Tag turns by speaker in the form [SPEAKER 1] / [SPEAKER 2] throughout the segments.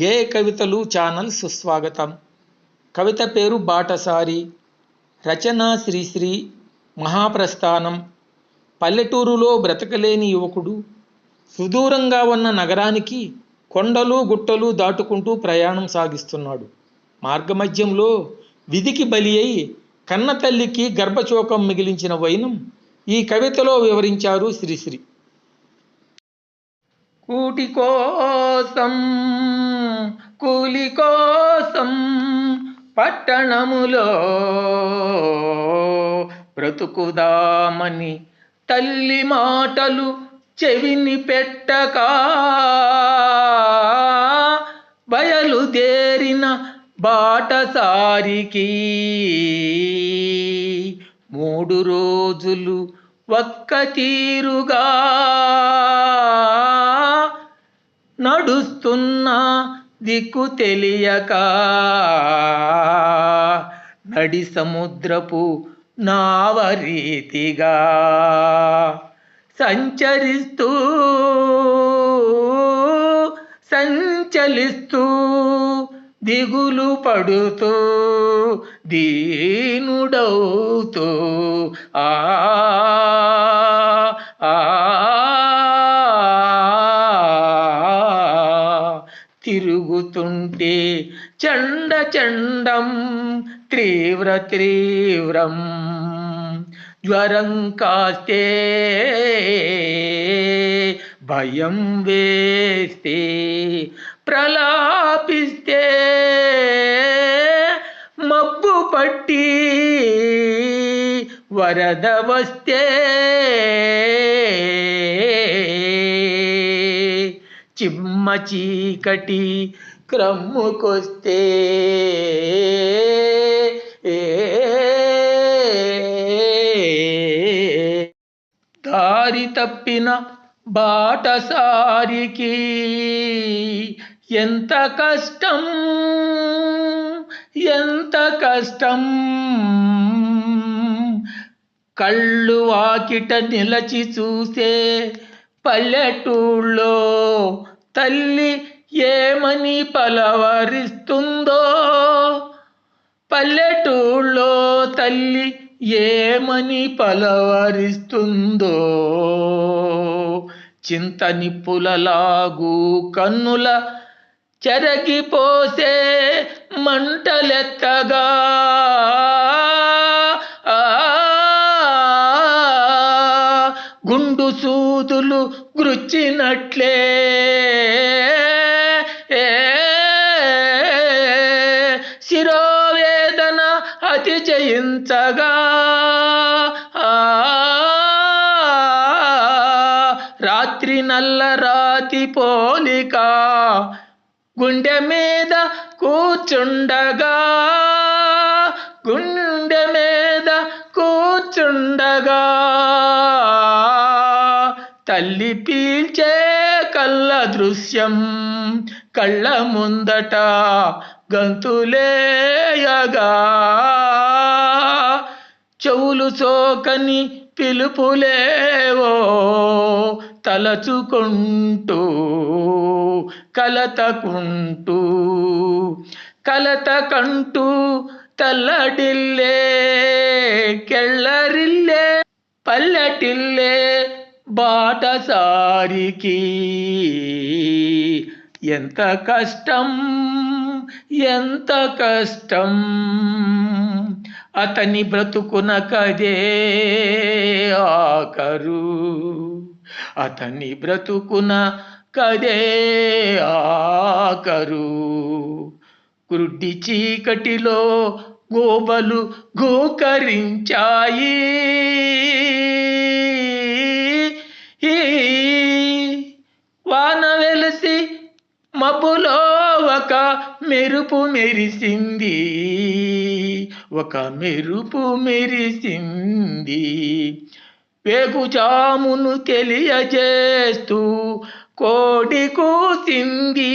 [SPEAKER 1] గేయ కవితలు ఛానల్ సుస్వాగతం కవిత పేరు బాటసారి. రచన శ్రీశ్రీ. మహాప్రస్థానం. పల్లెటూరులో బ్రతకలేని యువకుడు. సుదూరంగా ఉన్న నగరానికి కొండలు గుట్టలు దాటుకుంటూ ప్రయాణం సాగిస్తున్నాడు. మార్గమధ్యంలో విధికి బలి అయి కన్న తల్లికి గర్భచోకం మిగిలించిన వైనం ఈ కవితలో వివరించారు శ్రీశ్రీ. కూటి కోసం కూలి కోసం పట్టణములో బ్రతుకుదామని తల్లి మాటలు చెవిని పెట్టక బయలుదేరిన బాటసారికి మూడు రోజులు ఒక్క తీరుగా నడుస్తున్న దిక్కు తెలియక నడి సముద్రపు నావరీతిగా సంచరిస్తూ సంచలిస్తూ దిగులు పడుతూ దీనుడవుతూ ఆ ఆ తిరుగుతుంటే చండ చండం తీవ్ర తీవ్రం జ్వరం కాస్తే భయం వేస్తే ప్రలాపిస్తే మబ్బు పట్టి వరద వస్తే చిమ్మ చీకటి క్రమ్ముకొస్తే దారి తప్పిన బాటసారికి ఎంత కష్టం ఎంత కష్టం. కళ్ళు వాకిట నిలచి చూసే పల్లెటూళ్ళో తల్లి ఏమని పలవరిస్తుందో. పల్లెటూళ్ళో తల్లి ఏమని పలవరిస్తుందో. చింత నిప్పులలాగు కన్నుల చెరగిపోసే మంటలెత్తగా. ఆ గుండు సూదులు గృచ్చినట్లే శిరోవేదన అతిశయించగా రాత్రి నల్ల రాతి పోలిక గుండె మీద కూర్చుండగా గుండె మీద కూర్చుండగా. తల్లి పీల్చే కళ్ళ దృశ్యం కళ్ళ ముందట గంతులేయగా. చెవులు సోకని పిలుపులేవో తలచుకుంటూ కలతకుంటూ కలత కంటూ తల్లడిల్లే కెళ్ళరిల్లే పల్లెటిల్లే బాటసారికి. ఎంత కష్టం ఎంత కష్టం అతని బ్రతుకున కదే ఆకరు అతని బ్రతుకున కదే ఆకరు. గుడ్డి చీకటిలో గోబలు గోకరించాయి. వాన వెలిసి మబ్బులో ఒక మెరుపు మెరిసింది. ఒక మెరుపు మెరిసింది. వేగుజామును తెలియజేస్తూ కోడి కూసింది.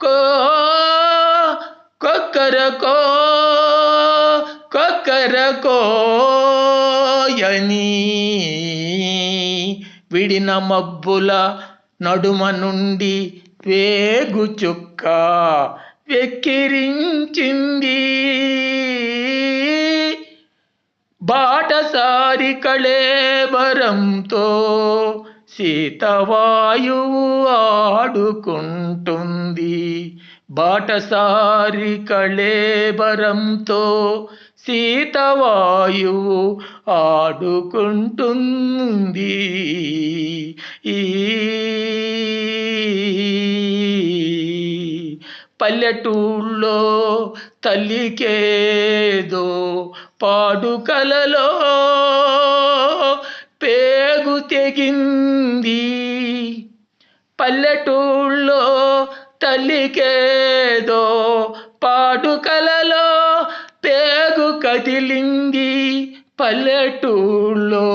[SPEAKER 1] కో కొక్కరకో కొక్కరకో యని. విడిన మబ్బుల నడుమ నుండి వేగు చుక్క వెక్కిరించింది. బాటసారి కళేబరంతో శీతవాయువు ఆడుకుంటుంది. బాటసారి కళేబరంతో శీతవాయువు ఆడుకుంటుంది. ఈ పల్లెటూళ్ళో తల్లికేదో పాడుకలలో పల్లెటూళ్ళో తల్లికేదో పాడు కలలో పేగు కదిలింది పల్లెటూళ్ళో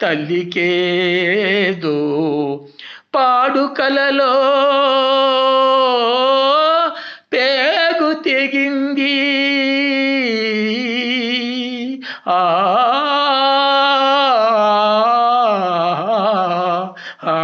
[SPEAKER 1] తల్లికేదో పాడు కలలో పేగు తెగింది. ఆ ఆ